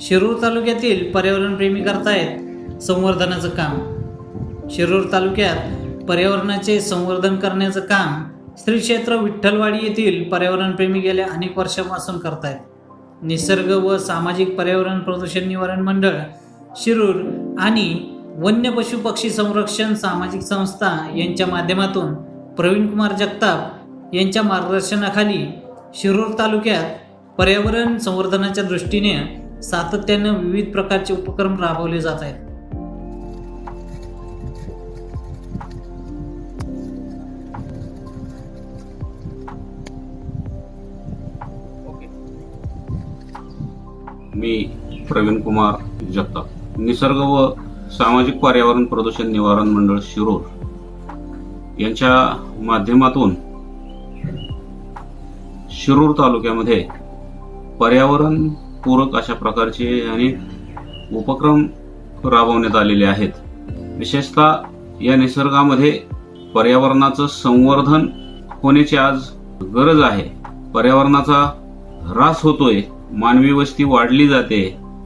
शिरूर तालुक्यातील पर्यावरणप्रेमी करतायत संवर्धनाचं काम. शिरूर तालुक्यात पर्यावरणाचे संवर्धन करण्याचं काम श्री क्षेत्र विठ्ठलवाडी येथील पर्यावरणप्रेमी गेल्या अनेक वर्षापासून करतायत. निसर्ग व सामाजिक पर्यावरण प्रदूषण निवारण मंडळ शिरूर आणि वन्य पशु पक्षी संरक्षण सामाजिक संस्था यांच्या माध्यमातून प्रवीण कुमार जगताप यांच्या मार्गदर्शनाखाली शिरूर तालुक्यात पर्यावरण संवर्धनाच्या दृष्टीने सातत्याने विविध प्रकारचे उपक्रम राबवले जात आहेत. मी प्रवीण कुमार जगताप. निसर्ग व सामाजिक पर्यावरण प्रदूषण निवारण मंडळ शिरूर यांच्या माध्यमातून शिरूर तालुक्यामध्ये पर्यावरण पूरक अशा प्रकारचे अनेक उपक्रम राबवण्यात आलेले आहेत. विशेषतः या निसर्गामध्ये पर्यावरणाचं संवर्धन होण्याची आज गरज आहे. पर्यावरणाचा ऱ्हास होतोय मानवी वस्ती वाढली जाते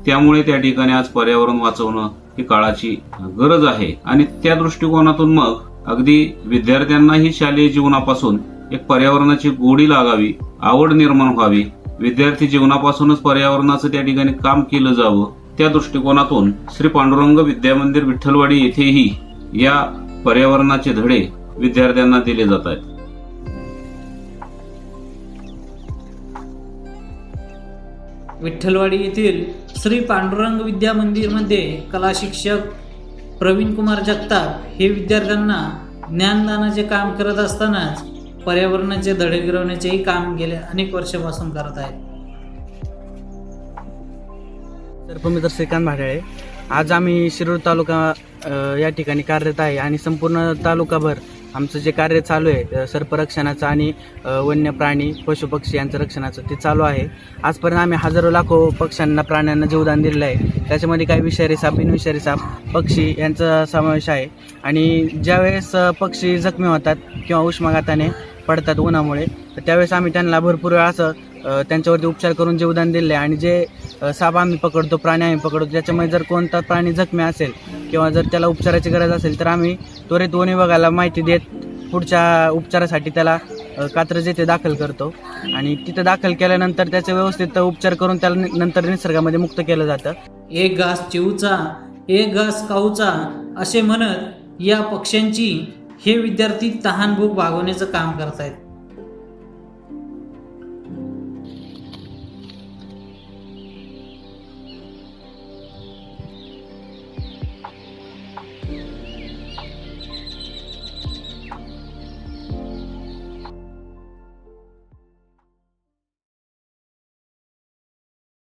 त्यामुळे त्या ठिकाणी आज पर्यावरण वाचवणं ही काळाची गरज आहे. आणि त्या दृष्टिकोनातून मग अगदी विद्यार्थ्यांनाही शालेय जीवनापासून एक पर्यावरणाची गोडी लागावी आवड निर्माण व्हावी विद्यार्थी जीवनापासूनच पर्यावरणाचं त्या ठिकाणी काम केलं जावं त्या दृष्टिकोनातून श्री पांडुरंग विद्यामंदिर विठ्ठलवाडी येथेही या पर्यावरणाचे धडे विद्यार्थ्यांना दिले जात आहेत. विठ्ठलवाडी येथील श्री पांडुरंग विद्या मंदिरमध्ये कला शिक्षक प्रवीण कुमार जगताप हे विद्यार्थ्यांना ज्ञानदानाचे काम करत असतानाच पर्यावरणाचे धडे गिरवण्याचेही काम गेल्या अनेक वर्षापासून करत आहेत. सर्पमित्र श्रीकांत भाडाळे. आज आम्ही शिरूर तालुका या ठिकाणी कार्यरत आहे आणि संपूर्ण तालुकाभर आमचं जे कार्य चालू आहे सर्परक्षणाचं आणि वन्य प्राणी पशुपक्षी यांचं रक्षणाचं ते चालू आहे. आजपर्यंत आम्ही हजारो लाखो पक्ष्यांना प्राण्यांना जीवदान दिलेलं आहे. त्याच्यामध्ये काही विषारी साप बिनविषारी साप पक्षी यांचा समावेश आहे. आणि ज्यावेळेस पक्षी जखमी होतात किंवा उष्माघाताने पडतात उन्हामुळे. तर त्यावेळेस आम्ही त्यांना भरपूर वेळा असं त्यांच्यावरती उपचार करून जीवदान दिले आणि जे साप आम्ही पकडतो प्राणी आम्ही पकडतो त्याच्यामध्ये जर कोणता प्राणी जखमी असेल किंवा जर त्याला उपचाराची गरज असेल तर आम्ही त्वरित वन विभागाला माहिती देत पुढच्या उपचारासाठी त्याला कात्रज येथे दाखल करतो. आणि तिथं दाखल केल्यानंतर त्याचे व्यवस्थित उपचार करून त्याला नंतर निसर्गामध्ये मुक्त केलं जातं. एक घास चिवचा एक घास काऊचा असे म्हणत या पक्ष्यांची हे विद्यार्थी तहान भूक भागवण्याचं काम करतायत.